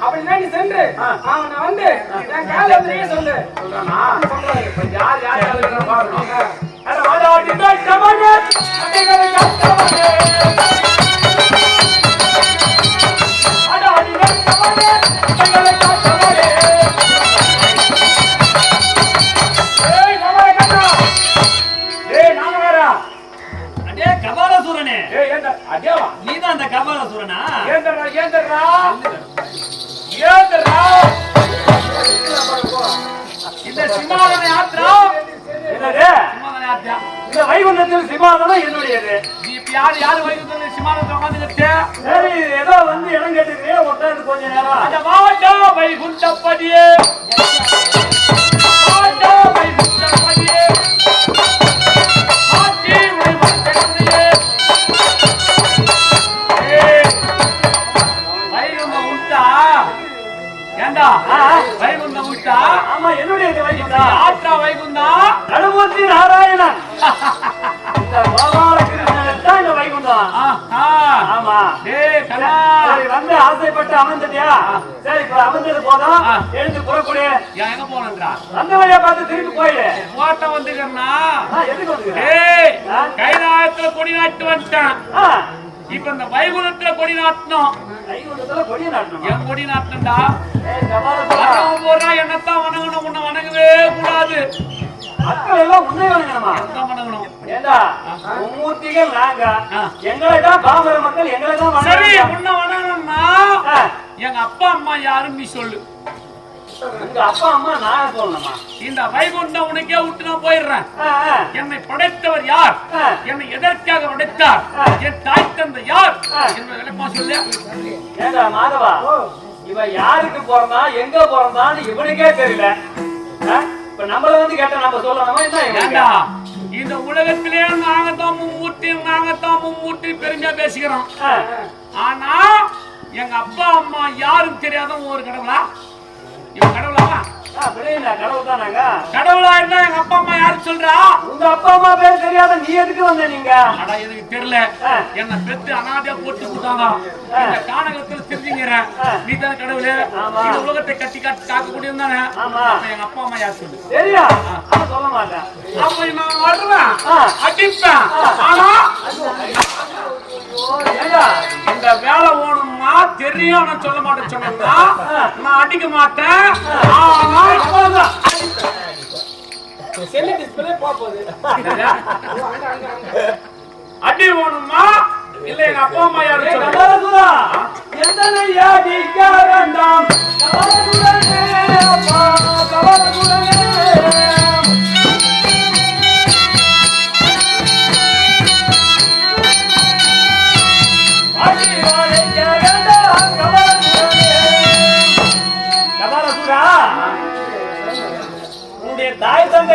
அப்படின்னா நீ சென்று அவனை வந்து என் கால சொல்லு யார் யார் பாருங்க யாரு யாரு வைகுந்தத்தில் சிம்மாதனத்தை உட்காந்துக்கிட்டு. சரி ஏதோ வந்து இடம் கேட்டுக்கிறே உட்காந்து கொஞ்ச நேரம். அந்த வாடா வைகுண்டப்படியே. ஆசைப்பட்டு அமர்ந்துட்டியா? சரி இப்ப அமர்ந்தது போதும். எழுந்து ஏன் எங்க போனன்றா? அந்த வழியா பார்த்து திரும்பி போயிடு ஓட்டம் வந்துக்கிறனா எதுக்கு வந்துக்கிற? ஏய் ஆ? கைலாயத்துல கொடி நாட்டு வந்துட்டேன். இப்ப இந்த வைகுண்டத்துல கொடி நாட்டணும். கொடிய நாட்டணுமா? என் கொடி நாட்டணும்டா? என்னத்தான் வணங்கணும்? உன்னை வணங்கவே கூடாது. மக்கள் எல்லாம் உன்னை வணங்கணுமா? ஏண்டா, மும்மூர்த்திகள் நாங்க. எங்களை தான் பாமர மக்கள் எங்களை தான் சரி. உன்னை வணங்கணும்னா எங்க அப்பா அம்மா யாருன்னு நீ சொல்லு உங்க அப்பா அம்மா நான் சொல்லணுமா? இந்த வைகுண்டம் உனக்கே விட்டு நான் போயிடுறேன் என்னை படைத்தவர் யார். என்னை எதற்காக படைத்தார். என் தாய் தந்தை யார். என்பதை விளக்கமா சொல்லு ஏண்டா, மாதவா, இவன் யாருக்கு பிறந்தான் எங்க பிறந்தான்னு இவனுக்கே தெரியல? இப்ப நம்மள வந்து கேட்டா நம்ம சொல்லணுமா என்ன இந்த உலகத்திலே நாங்கத்தான் மும்மூர்த்தி நாங்கத்தான் மும்மூர்த்தி பெருமையா பேசிக்கிறோம். ஆனா எங்க அப்பா அம்மா யாரும் தெரியாத ஒரு கடவுளா? இவன் கடவுளா? ஆ, புரியுதா? கடவுள் தான் இருந்தா எங்க அப்பா அம்மா யாரு சொல்றா? உங்க அப்பா அம்மா பேர் தெரியாத நீ எதுக்கு வந்த நீங்க? அடா எனக்கு தெரியல. என்ன பெத்து அனாதையா போட்டு கொடுத்தாங்க இந்த கானகத்தில் தெரிஞ்சுங்கிறேன். நீ தானே கடவுளே. இந்த உலகத்தை கட்டி காட்டு காக்கக்கூடியது தானே. ஆமா. அப்ப எங்க அப்பா அம்மா யார் சொல்லு தெரியா சொல்ல மாட்டேன். அப்ப நான் வருவேன். அடிப்பேன். ஆனா இந்த வேலை ஓணுமா தெரியும் நான் சொல்ல மாட்டேன் சொன்னா நான் அடிக்க மாட்டேன். அடி ஓணுமா இல்ல எங்க அப்பா அம்மா யாரும் ஏய்,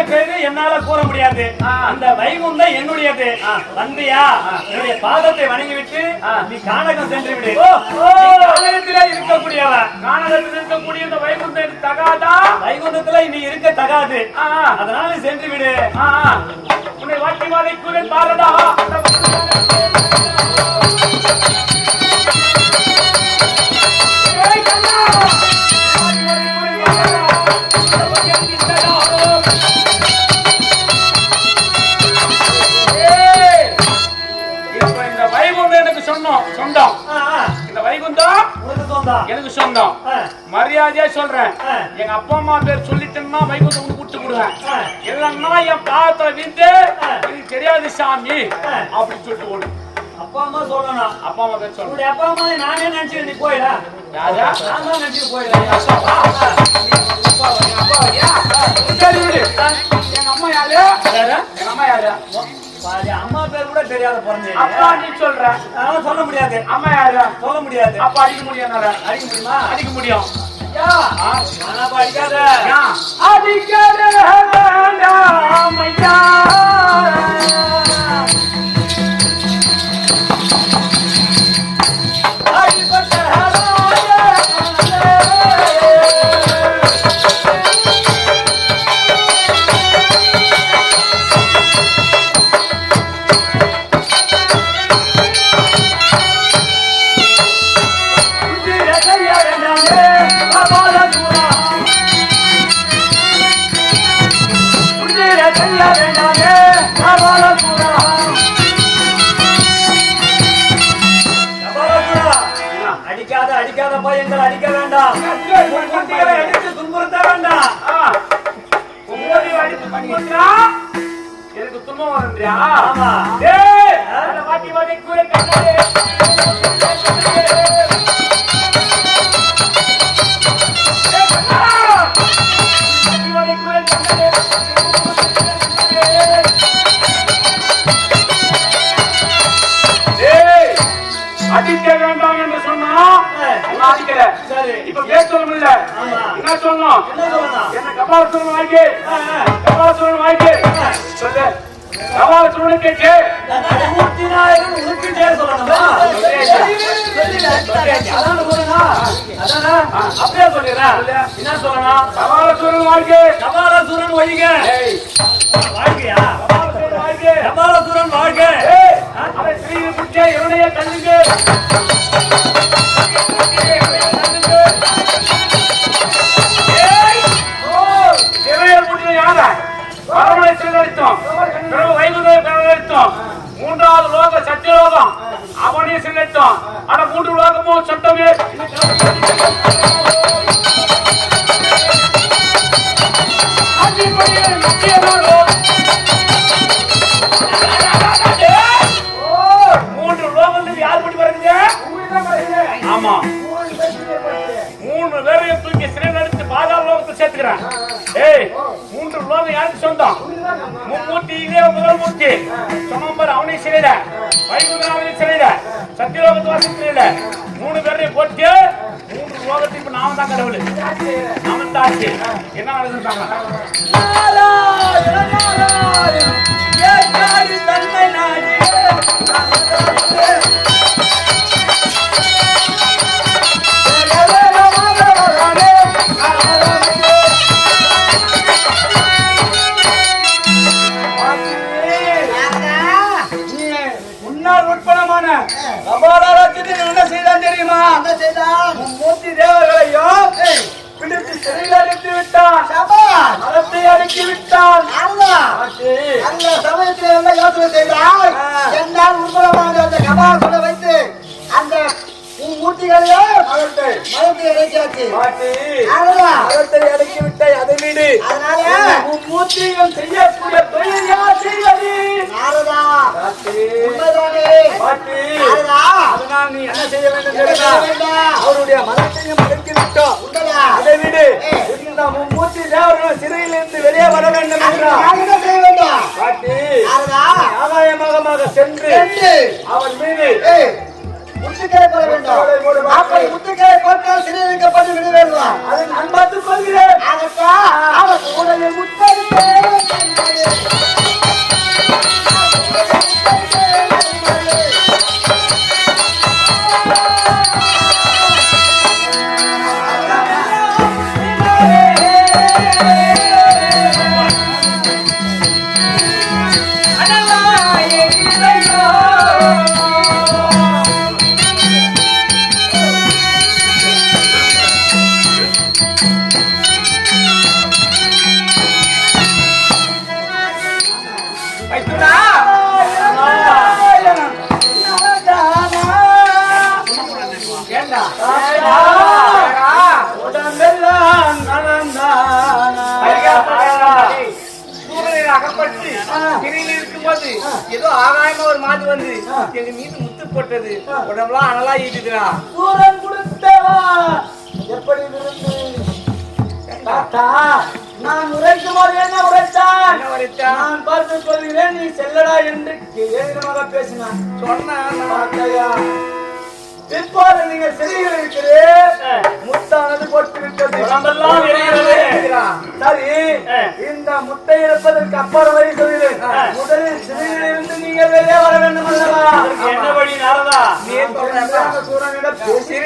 பேரு என்னால கூற முடியாது. அந்த வைகுண்டம் என்னுடையது. வந்தியா என்னுடைய பாதத்தை வணங்கிவிட்டு நீ கானகம் சென்று விடு. கானகத்திலே இருக்கக்கூடியவ கானகத்தில் இருக்கக்கூடிய இந்த எனக்கு தகாதா? வைகுண்டத்துல நீ இருக்க தகாது. அதனால சென்று விடு. உன்னை வாட்டி வாதை கூறன் பாரதா. எனக்கு சொந்தம். மரியாதையா சொல்றேன். எங்க அப்பா அம்மா பேர் சொல்லிட்டேன்னா வைகுண்டம் உனக்கு விட்டு விடுவேன். ஆ. இல்லைன்னா என் விந்து ஆ. எனக்கு தெரியாது சாமி. அப்படின்னு சொல்லிட்டு ஓடு. அப்பா அம்மா சொல்லணும். அப்பா அம்மா பேர் உன்னுடைய அப்பா அம்மா நானே நினைச்சு நீ போயிடா. ராஜா நான் தான் நினைச்சு போயிடா. சரி விடு. எங்க அம்மா யாரு? எங்க அம்மா யாரு? பாதி அம்மா பேர் கூட தெரியாத பிறந்தேன் அப்பா நீ சொல்ற. அதனால சொல்ல முடியாது. அம்மா யாரு? சொல்ல முடியாது. அப்பா அடிக்க முடியும். அடிக்க முடியுமா? அடிக்க முடியும். அடிக்காத? அடிக்காத சரி. இப்ப பேச ஆமா. என்ன சொல்லணும்? என்ன சொல்லணும்? என்ன கபாலசுரன் வாங்கி கபாலசுரன் வாங்கி சொல்லு. கபாலசுரன் கேட்டு நூத்தி நாயகன் உருப்பிட்டே சொல்லணுமா? சொல்லணும் அப்படியே சொல்லிடுறேன். என்ன சொல்லணும்? வாங்கி கபாலசுரன் ஒழிக. வாழ்க்கையா? கபாலசுரன் வாங்கி கபாலசுரன் வாழ்க ஏய், அவன் ஸ்ரீயை பிடிச்ச இவனைய தள்ளுங்க. நாம தான் கடவுள். நாம தான் என்ன நடந்துட்டாங்க தன்மை நாடி முன்னாள் உட்படமான கபாலராஜ்யத்தில் என்ன செய்தான்? தெரியுமா மூர்த்தி தேவர்களையும் பிடித்து சிறையில் அடைத்து விட்டான் சபாஷ் மரத்தை அடுக்கி விட்டான் அவ்வளவுதான். ஆச்சு. அந்த சமயத்தில் என்ன யோசனை மரத்தை அடுக்கி விட்டாய் அதை விடு. அதனால மூர்த்திகள் செய்யக்கூடிய தொழில் யார் செய்வது? நாரதா அதனால் நீ என்ன செய்ய வேண்டும்? அவருடைய மதத்தையும் அடக்கி விட்டோம். அதை விடு. இந்த மும்மூர்த்தி தேவர்கள் சிறையிலிருந்து வெளியே வர வேண்டும் என்ன செய்ய வேண்டாம்? பாட்டி சென்று அவன் மீது முத்துக்களை போட வேண்டும். அப்படி முத்துக்களை போட்டால் சிறையிலிருக்கப்பட்டு விட வேண்டும் அதை நான் பார்த்துக் கொள்கிறேன். ஆகட்டும். அவர் உடலில் முத்தரித்து அகப்பட்டு சிறையில் இருக்கும்போது ஏதோ ஆகாயமா ஒரு மாது வந்து எங்க மீது முத்து போட்டது. உடம்பெல்லாம் அனலா ஈட்டுதுடா. சூரன் கொடுத்தவா? எப்படி விருந்து? தாத்தா நான் உரைக்கும் போது என்ன உரைத்தான்? என்ன உரைத்தான்? நான் பார்த்து சொல்கிறேன் நீ செல்லடா என்று ஏகமாக பேசினான். சொன்னான். பார்த்தையா இப்போது நீங்க சிறையில் இருக்கிறேன் முத்தானது. சரி இந்த முட்டை இறப்பதற்கு அப்புறம் வரை சொல்கிறேன் முதலில் சிறையில் இருந்து நீங்க வெளியே வர வேண்டும் அல்லவா? என்ன வழி நாரதா? நீ சூரனிடம் பேசி.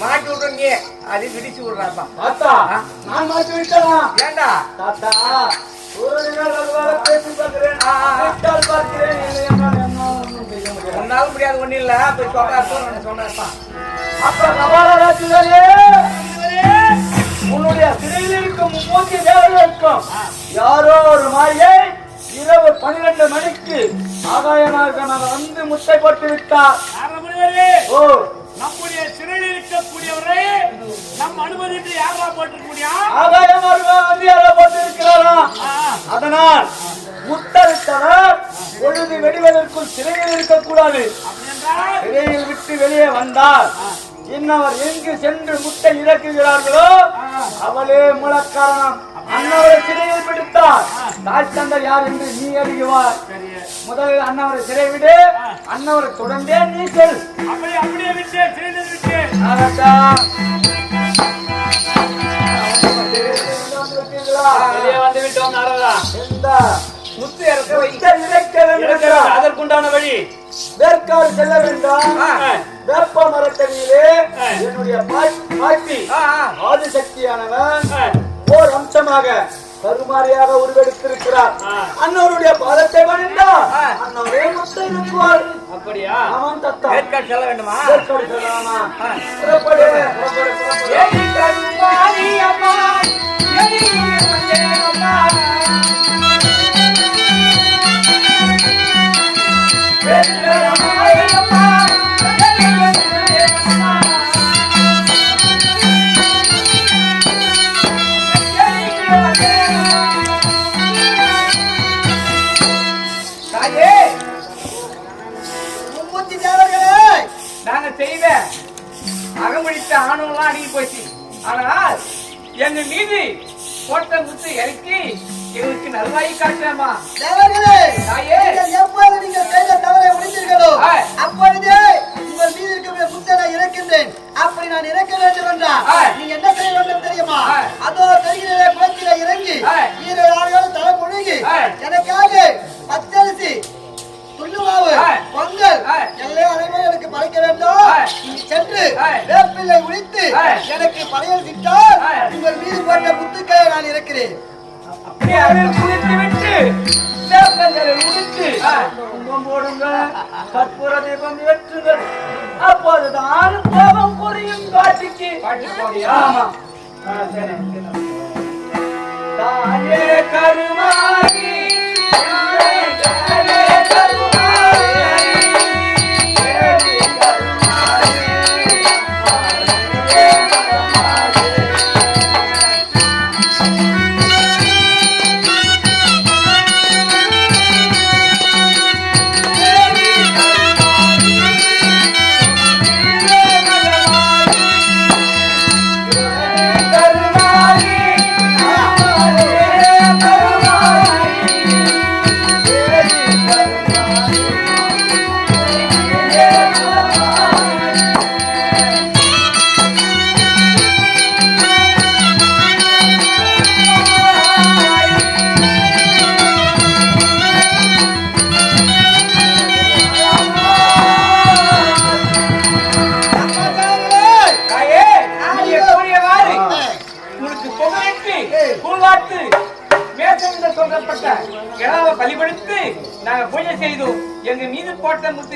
மாட்டி அது பிடிச்சு விடுறாப்பா. தாத்தா நான் மாற்றி விட்டேனா? ஏண்டா? தாத்தா பேசி பார்க்கிறேன். ஆ. விட்டால் பார்க்கிறேன். உன்னால முடியாது ஒண்ணு இல்ல. போய் சொல்றா சொல்றேன்ப்பா அப்ப. கபாலராஜிலே உன்னுடைய சிறையில் இருக்கும் மூச்சு தேவர்களுக்கும் யாரோ ஒரு மாயை இரவு பன்னிரண்டு மணிக்கு ஆகாயமாக வந்து முட்டை போட்டு விட்டார். ஓ. நம்முடைய சிறையில் இருக்கக்கூடியவரை நம் அனுமதிட்டு யாரா போட்டிருக்க முடியும் ஆகாயமாக வந்து யாரோ போட்டு இருக்கிறாரா அதனால் முத்தரித்தவர் பொழுது வெடிவதற்குள் சிறையில் இருக்கக்கூடாது. சிறையில் விட்டு வெளியே வந்தால் இன்னவர் எங்கு சென்று முட்டை இறக்குகிறார்களோ அவளே மூலக்காரணம். அன்னவரை சிறையில் பிடித்தார். தாய் தந்தர் யார் என்று நீ அறியுவார் முதலில் அன்னவரை சிறை விடு. அன்னவரை தொடர்ந்தே நீ செல். அப்படி அப்படியே விட்டு சிறையில் விட்டு ஆகட்டும். வெளியே வந்து விட்டோம் நாரதா. அதற்குண்டான வழி. வேர்க்காடு செல்ல வேண்டும். வேப்ப மரத்தடியிலே என்னுடைய பாட்- பாட்டி. ஆதிசக்தியானவன் ஓர் அம்சமாக கருமாரியாக உருவெடுத்திருக்கிறார். அன்னவருடைய பாதத்தை ஆ. அன்னவரே முட்டை நிற்குவார் அப்படியா? அவன் ஏற்காடு செல்ல வேண்டுமா? புறப்படு, புறப்படு. தாயே ஆணவம்லாம் அடங்கி போச்சு. ஆனால் எங்க மீது போட்ட முத்து இறக்கி எங்களுக்கு நல்வாய் தேவர்களே தாயே.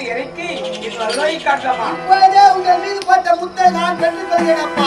இறக்கி இது நல்வாய் காட்டலாமா இப்பொழுதே உங்கள் மீது போட்ட முத்தை நான் கண்டு கொள்கிறேன்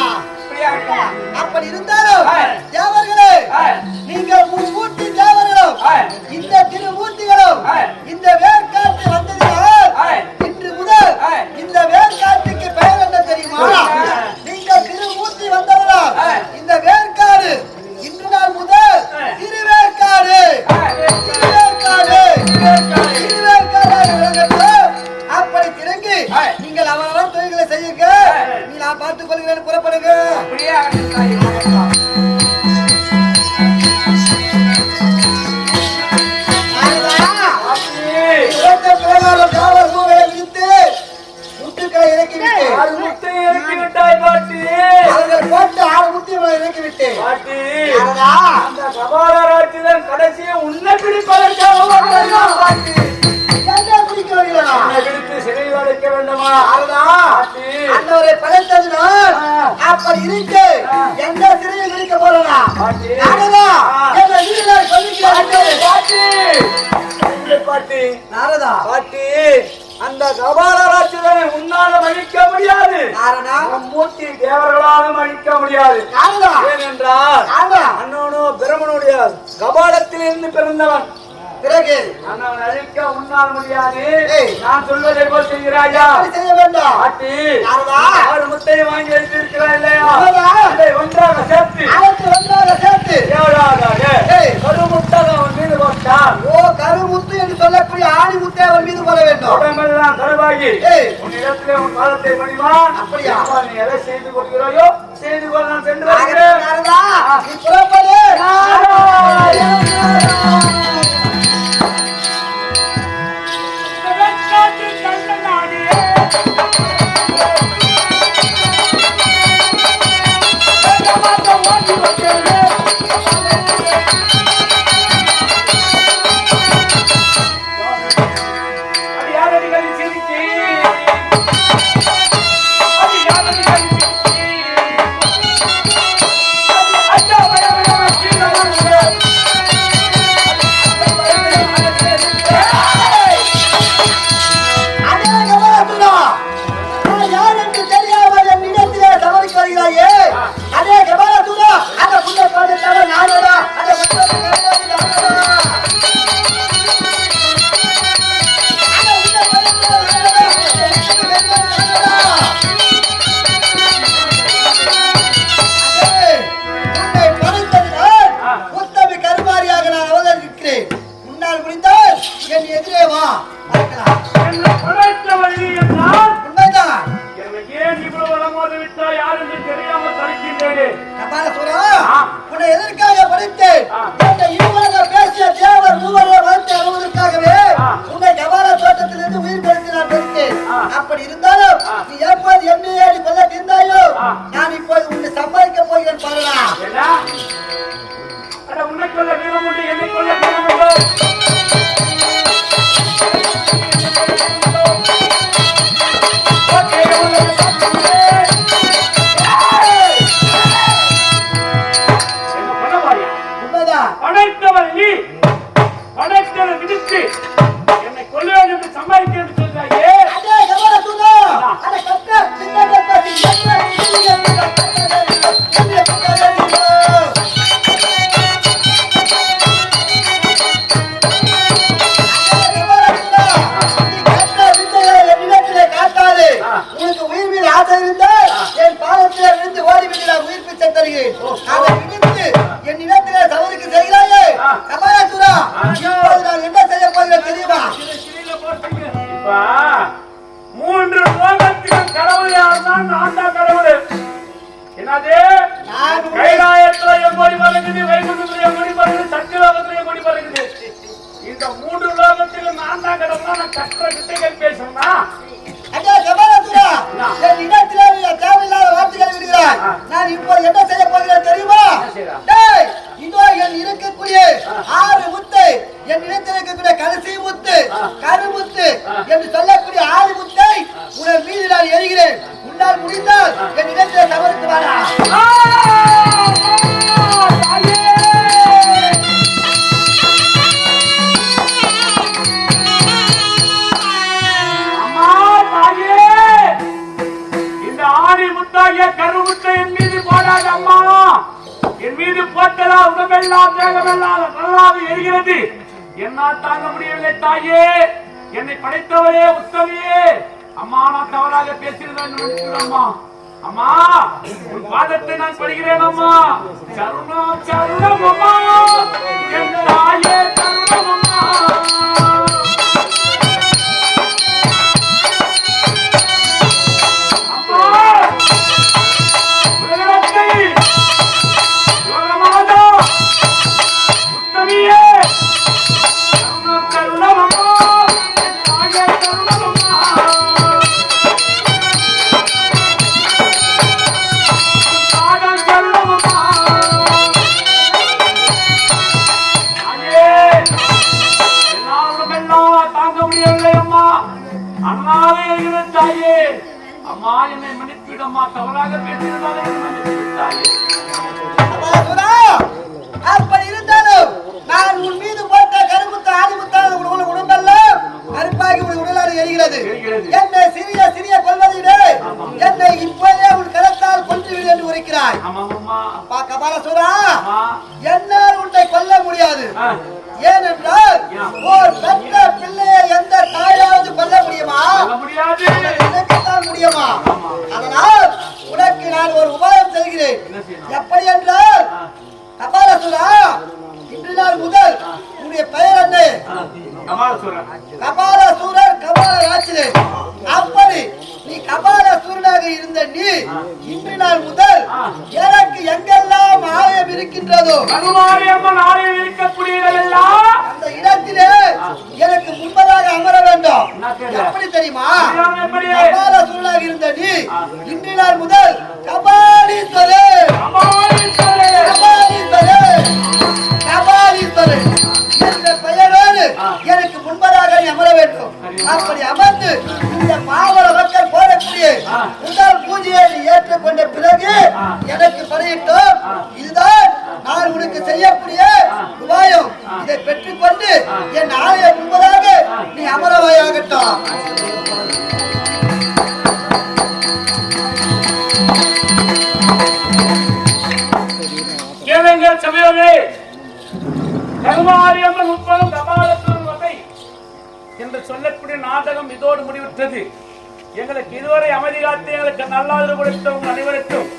வேண்டுமா? அண்ணவரை பகைத்ததினால் அப்படி இருக்கு. எந்த சிறையில் இருக்க போறா பாட்டி. நாரதா. பாட்டி அந்த கபால முடியாது. மூர்த்தி தேவர்களாலும் மன்னிக்க முடியாது. அண்ணனும் பிரம்மனுடைய கபாலத்திலிருந்து பிறந்தவன். பிறகு நான் அழிக்க உன்னால் முடியாது. நான் சொல்வதை போல் செய்கிறாயா? செய்ய வேண்டாம். ஆட்டி ஆறு முட்டையை வாங்கி வைத்திருக்கிறா இல்லையா? இதை ஒன்றாக சேர்த்து. ஒன்றாக சேர்த்து. கருமுத்தாக அவன் மீது போட்டார் ஓ கருமுத்து என்று சொல்லக்கூடிய ஆணி முத்தை அவன் மீது போட வேண்டும். உடம்பெல்லாம் கருவாகி. உன் இடத்திலே உன் காலத்தை முடிவான். அப்படியா? நீ எதை செய்து கொள்கிறாயோ சென்று புறப்படு இந்த இருவரக பேசிய தேவர் மூவரர் வளர்த்து அறுவதற்காகவே உன்னை கபால தோட்டத்திலிருந்து உயிர் பெருந்து நான் பெருந்தேன் அப்படி இருந்தாலும் நீ எப்போது என்னை ஏறி கொள்ள நின்றாயோ நான் இப்போது உன்னை சம்பாதிக்க போகிறேன் பாருலாம் உன்னை கொள்ள வீரம் உண்டு என்னை கொள்ள வீரம் உண்டு Thank you. தாயே என்னை படைத்தவரே உத்தமியே. அம்மா நான் தவறாக பேசியிருந்தேன் அம்மா. அம்மா உன் பாதத்தை நான் படுகிறேன் அம்மா. சருணம் சருணம் அம்மா. என் தாயே சருணம் அம்மா. அண்ணாவே இருக்கிற தாயே அம்மா என்னை மன்னிப்பிடம்மா தவறாக பேசியிருந்தாலே மன்னிப்பிட்டாயே அப்படி இருந்தாலும் நான் உன் மீது போட்ட கருமுத்த ஆதிமுத்தாக உணவு கருப்பாகி உன் உடலாடு எரிகிறது. என்னை சிறிய சிறிய கொள்வதிலே என்னை இப்போதே உன் கரத்தால் கொன்றுவிடு என்று உரைக்கிறாய். அப்பா கபாலசுரா. என்னால் உன்னை கொல்ல முடியாது. ஏனென்றால் ஓர் பெற்ற பிள்ளையை எந்த தாயாவது கொல்ல முடியுமா? நினைக்கத்தான் முடியுமா? அதனால் உனக்கு நான் ஒரு உபாயம் செல்கிறேன் எப்படி என்றால் கபாலசுரா இன்று நாள் முதல் உன்னுடைய பெயர் என்ன? கபாலசுரா. கருமாரி அம்மன் ஆலயம் இருக்கக்கூடியதெல்லாம் அந்த இடத்திலே எனக்கு முன்பதாக அமர வேண்டும்? எப்படி தெரியுமா? கபாலசூரனாக இருந்த நீ இன்று நாள் முதல் கபாலீஸ்வரர் அம்மாவீஸ்வரே. கபாலீஸ்வரர் கபாலீஸ்வரர் என்ற பெயரோடு எனக்கு முன்பதாக அமர வேண்டும். அப்படி அமர்ந்து இந்த மாவள மக்கள் போடக்கூடிய முதல் பூஜையை ஏற்றுக்கொண்ட பிறகு எனக்கு பணியிட்டோம் இதுதான் நான் உனக்கு செய்யக்கூடிய உபாயம். இதை பெற்றுக்கொண்டு என் ஆலய முன்பதாக நீ அமரவாயாகட்டும். கேளுங்கள் சமயங்களே கருமாரி உட்படும் கபாலசுரன் வதை என்று சொல்லக்கூடிய நாடகம் இதோடு முடிவுற்றது. எங்களுக்கு இதுவரை அமைதி காத்து எங்களுக்கு நல்லாதரவு அனைவருக்கும்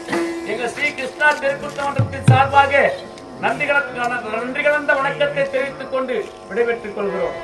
எங்கள் ஸ்ரீ கிருஷ்ணா திருக்குற்றமன்றத்தின் சார்பாக நன்றிகளுக்கான நன்றி கலந்த வணக்கத்தை தெரிவித்துக் கொண்டு விடைபெற்றுக் கொள்கிறோம்.